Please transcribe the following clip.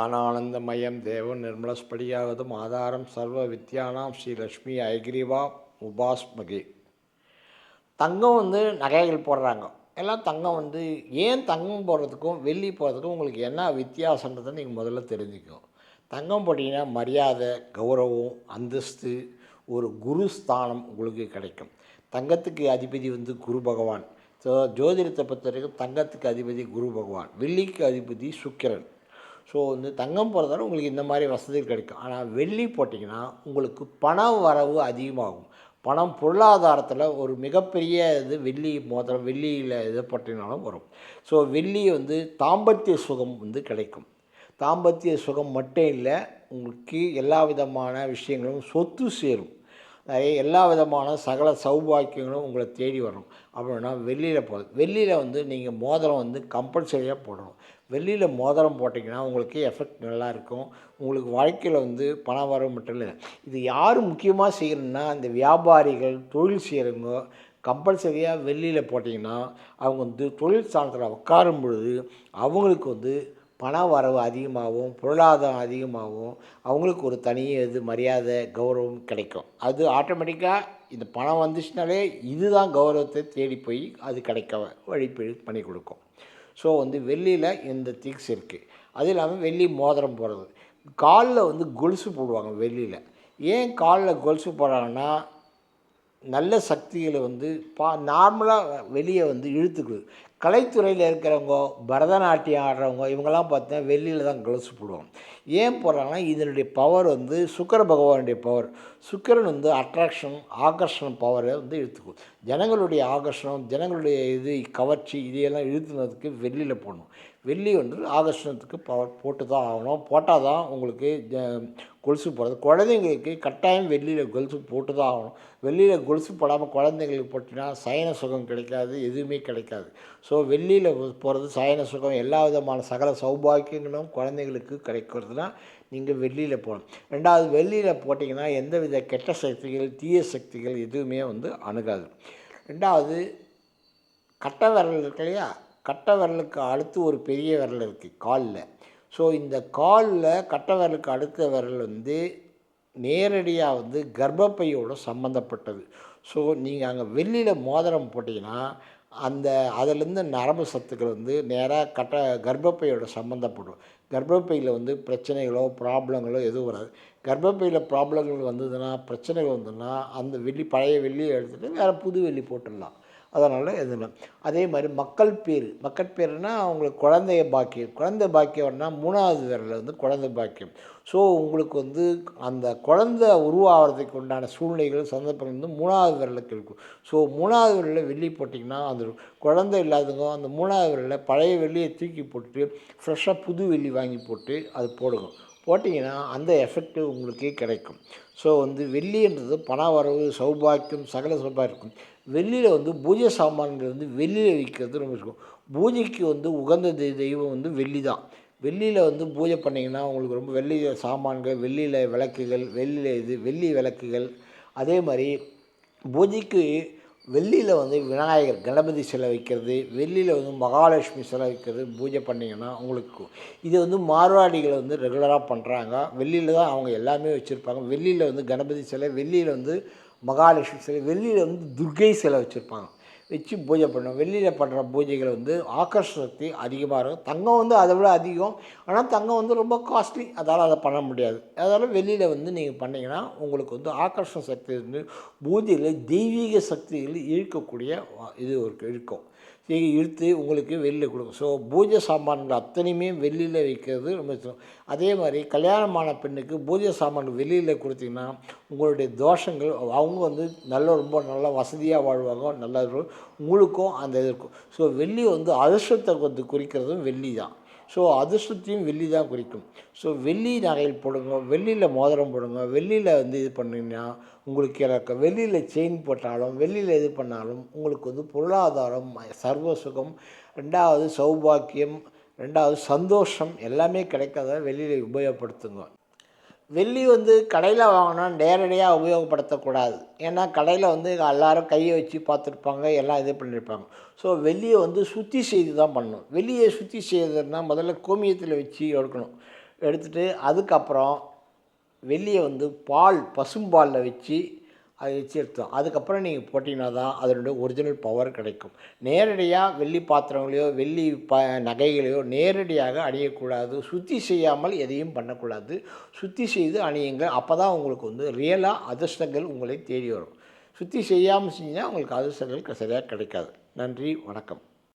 ஞானானந்தமயம் தேவன் நிர்மலஸ்படியாவதும் ஆதாரம் சர்வ வித்யானாம் ஸ்ரீ லக்ஷ்மி ஐகிரிவா உபாஸ்மகி. தங்கம் வந்து நகைகள் போடுறாங்க. எல்லாம் தங்கம் வந்து ஏன் தங்கம் போடுறதுக்கும் வெள்ளி போடுறதுக்கும் உங்களுக்கு என்ன வித்தியாசன்றதை நீங்கள் முதல்ல தெரிஞ்சுக்கணும். தங்கம் போட்டிங்கன்னா மரியாதை கௌரவம் அந்தஸ்து ஒரு குரு ஸ்தானம் உங்களுக்கு கிடைக்கும். தங்கத்துக்கு அதிபதி வந்து குரு பகவான். ஸோ ஜோதிடத்தை பொறுத்த வரைக்கும் தங்கத்துக்கு அதிபதி குரு பகவான். வெள்ளிக்கு அதிபதி சுக்கிரன். ஸோ வந்து தங்கம் போகிறதால உங்களுக்கு இந்த மாதிரி வசதிகள் கிடைக்கும். ஆனால் வெள்ளி போட்டிங்கன்னா உங்களுக்கு பண வரவு அதிகமாகும். பணம் பொருளாதாரத்தில் ஒரு மிகப்பெரிய இது வெள்ளி மோதிரம் வெள்ளியில் இதை போட்டினாலும் வரும். ஸோ வெள்ளி வந்து தாம்பத்திய சுகம் வந்து கிடைக்கும். தாம்பத்திய சுகம் மட்டும் இல்லை உங்களுக்கு எல்லா விதமான விஷயங்களும் சொத்து சேரும். எல்லா விதமான சகல சௌபாக்கியங்களும் உங்களை தேடி வரும். அப்படின்னா வெள்ளியில் போகிறது வெள்ளியில் வந்து நீங்கள் மோதிரம் வந்து கம்பல்சரியாக போடணும். வெள்ளியில் மோதிரம் போட்டிங்கன்னா உங்களுக்கு எஃபெக்ட் நல்லா இருக்கும். உங்களுக்கு வாழ்க்கையில் வந்து பணம் வர மட்டும் இல்லை. இது யார் முக்கியமாக செய்யணும்னா இந்த வியாபாரிகள் தொழில் செய்கிறவங்க கம்பல்சரியாக வெள்ளியில் போட்டிங்கன்னா அவங்க வந்து தொழில் சாணத்தில் உட்காரும் பொழுது அவங்களுக்கு வந்து பண வரவு அதிகமாகவும் பொருளாதாரம் அதிகமாகவும் அவங்களுக்கு ஒரு தனி இது மரியாதை கௌரவம் கிடைக்கும். அது ஆட்டோமேட்டிக்காக இந்த பணம் வந்துச்சுனாலே இதுதான் கௌரவத்தை தேடி போய் அது கிடைக்க வழிப்பழி பண்ணி கொடுக்கும். ஸோ வந்து வெள்ளியில் இந்த திக்ஸ் இருக்குது அது இல்லாமல் வெள்ளி மோதிரம் போடுறது. காலில் வந்து கொலுசு போடுவாங்க வெள்ளியில். ஏன் காலில் கொலுசு போடுறாங்கன்னா நல்ல சக்திகளை வந்து பா நார்மலாக வெளியே வந்து இழுத்துக்குது. கலைத்துறையில் இருக்கிறவங்க பரதநாட்டியம் ஆடுறவங்க இவங்கெல்லாம் பார்த்தா வெள்ளியில் தான் கொலுசு போடுவாங்க. ஏன் போடுறாங்கன்னா இதனுடைய பவர் வந்து சுக்கர பகவானுடைய பவர் சுக்கரன் வந்து அட்ராக்ஷன் ஆகர்ஷணம் பவரை வந்து இழுத்துக்கும். ஜனங்களுடைய ஆகர்ஷணம் ஜனங்களுடைய இது கவர்ச்சி இதையெல்லாம் இழுத்துனதுக்கு வெள்ளியில் போடணும். வெள்ளி வந்து ஆகர்ஷணத்துக்கு பவர் போட்டு தான் ஆகணும். போட்டால் தான் உங்களுக்கு கொலுசு போடுறது. குழந்தைங்களுக்கு கட்டாயம் வெள்ளியில் கொலுசு போட்டு தான் ஆகணும். வெளியில் கொலுசு போடாமல் குழந்தைங்களுக்கு போட்டினா சயன சுகம் கிடைக்காது எதுவுமே கிடைக்காது. ஸோ வெள்ளியில் போகிறது சயன சுகம் எல்லா விதமான சகல சௌபாக்கியங்களும் குழந்தைங்களுக்கு கிடைக்கிறதுனா நீங்கள் வெள்ளியில் போகணும். ரெண்டாவது வெள்ளியில் போட்டிங்கன்னா எந்த வித கெட்ட சக்திகள் தீய சக்திகள் எதுவுமே வந்து அணுகாது. ரெண்டாவது கட்டை விரல் இருக்கு இல்லையா? கட்டை விரலுக்கு அடுத்து ஒரு பெரிய விரல் இருக்குது காலில். ஸோ இந்த காலில் கட்டை விரலுக்கு அடுத்த விரல் வந்து நேரடியாக வந்து கர்ப்பப்பையோட சம்மந்தப்பட்டது ஸோ நீங்கள் அங்கே வெள்ளியில் மோதிரம் போட்டிங்கன்னா அந்த அதிலேருந்து நரம்பு சத்துக்கள் வந்து நேராக கட்ட கர்ப்பப்பையோட சம்மந்தப்படும் கர்ப்பப்பையில் வந்து பிரச்சனைகளோ ப்ராப்ளங்களோ எதுவும் வராது. கர்ப்பப்பையில் ப்ராப்ளங்கள் வந்ததுன்னா பிரச்சனைகள் வந்ததுன்னா அந்த வெள்ளி பழைய வெள்ளியை எடுத்துகிட்டு வேறு புது வெள்ளி போட்டுடலாம். அதனால் எதுவும் அதே மாதிரி மக்கள் பேர். மக்கள் பேர்னா அவங்களுக்கு குழந்தைய பாக்கியம். குழந்தை பாக்கியம்னா மூணாவது விரலில் வந்து குழந்தை பாக்கியம். ஸோ உங்களுக்கு வந்து அந்த குழந்தை உருவாகிறதுக்கு உண்டான சூழ்நிலைகள் சந்தர்ப்பங்கள் வந்து மூணாவது விரலுக்கு இருக்கும். ஸோ மூணாவது விரலில் வெள்ளி போட்டிங்கன்னா அந்த குழந்தை இல்லாதவங்க அந்த மூணாவது விரலில் பழைய வெள்ளியை தூக்கி போட்டு ஃப்ரெஷ்ஷாக புது வெள்ளி வாங்கி போட்டு அது போடுங்க போட்டிங்கன்னா அந்த எஃபெக்ட்டு உங்களுக்கு கிடைக்கும். ஸோ வந்து வெள்ளின்றது பண வரவு சௌபாக்கியம் சகல சௌபாக்கியம் வெள்ளியில் வந்து பூஜை சாமான்கள் வந்து வெள்ளியில் விற்கிறது ரொம்ப இருக்கும் பூஜைக்கு வந்து உகந்த தெய்வம் வந்து வெள்ளி தான் வெள்ளியில் வந்து பூஜை பண்ணிங்கன்னா உங்களுக்கு ரொம்ப வெள்ளி சாமான்கள் வெள்ளியில் விளக்குகள் வெள்ளியில் இது வெள்ளி விளக்குகள். அதே மாதிரி பூஜைக்கு வெள்ளியில் வந்து விநாயகர் கணபதி சிலை வைக்கிறது வெள்ளியில் வந்து மகாலட்சுமி சிலை வைக்கிறது பூஜை பண்ணிங்கன்னா உங்களுக்கு இது வந்து மார்வாடிகளை வந்து ரெகுலராக பண்ணுறாங்க வெள்ளியில் தான் அவங்க எல்லாமே வச்சுருப்பாங்க. வெள்ளியில் வந்து கணபதி சிலை வெள்ளியில் வந்து மகாலட்சுமி சிலை வெள்ளியில் வந்து துர்கை சிலை வச்சுருப்பாங்க. வச்சு பூஜை பண்ணுவோம். வெள்ளியில் பண்ணுற பூஜைகள் வந்து ஆக்கர்ஷ சக்தி அதிகமாக இருக்கும். தங்கம் வந்து அதை விட அதிகம். ஆனால் தங்கம் வந்து ரொம்ப காஸ்ட்லி அதால் அதை பண்ண முடியாது. அதால் வெளியில் வந்து நீங்கள் பண்ணிங்கன்னா உங்களுக்கு வந்து ஆகர்ஷ சக்தி வந்து பூஜையில் தெய்வீக சக்திகள் இழுக்கக்கூடிய இது ஒரு இருக்கும். இழுத்து உங்களுக்கு வெளியில் கொடுக்கும். ஸோ பூஜை சாமான்கள் அத்தனையுமே வெளியில் வைக்கிறது ரொம்ப அதே மாதிரி கல்யாணமான பெண்ணுக்கு பூஜை சாமான் வெளியில் கொடுத்தீங்கன்னா உங்களுடைய தோஷங்கள் அவங்க வந்து நல்ல ரொம்ப நல்லா வசதியாக வாழ்வாங்க நல்லா இருக்கும் உங்களுக்கும் அந்த இது இருக்கும். ஸோ வெள்ளி வந்து அதிர்ஷ்டத்தை வந்து குறிக்கிறதும் வெள்ளி தான் ஸோ அதிர்ஷ்டத்தையும் வெள்ளி தான் குறிக்கும். ஸோ வெள்ளி நகையில் போடுங்க வெள்ளியில் மோதிரம் போடுங்க வெள்ளியில் வந்து இது பண்ணிங்கன்னா உங்களுக்கு இறக்க வெளியில் செயின் போட்டாலும் வெள்ளியில் இது பண்ணாலும் உங்களுக்கு வந்து பொருளாதாரம் சர்வ சுகம் ரெண்டாவது சௌபாக்கியம் ரெண்டாவது சந்தோஷம் எல்லாமே கிடைக்காத வெளியில் உபயோகப்படுத்துங்க. வெள்ளி வந்து கடையில் வாங்கினா நேரடியாக உபயோகப்படுத்தக்கூடாது. ஏன்னா கடையில் வந்து எல்லோரும் கையை வச்சு பார்த்துருப்பாங்க எல்லாம் இது பண்ணியிருப்பாங்க ஸோ வெள்ளியை வந்து சுத்தி செய்து தான் பண்ணணும். வெளியை சுத்தி செய்ததுன்னா முதல்ல கோமியத்தில் வச்சு எடுக்கணும். எடுத்துட்டு அதுக்கப்புறம் வெள்ளியை வந்து பால் பசும்பாலில் வச்சு அதை வச்சு அதுக்கப்புறம் நீங்கள் போட்டிங்கன்னா தான் அதனுடைய ஒரிஜினல் பவர் கிடைக்கும். நேரடியாக வெள்ளி பாத்திரங்களையோ வெள்ளி ப நகைகளையோ நேரடியாக அணியக்கூடாது. சுத்தி செய்யாமல் எதையும் பண்ணக்கூடாது. சுத்தி செய்து அணியுங்க அப்போ தான் உங்களுக்கு வந்து ரியலாக அதிர்ஷ்டங்கள் உங்களை தேடி வரும். சுத்தி செய்யாமல் செஞ்சால் உங்களுக்கு அதிர்ஷ்டங்கள் சரியாக கிடைக்காது. நன்றி வணக்கம்.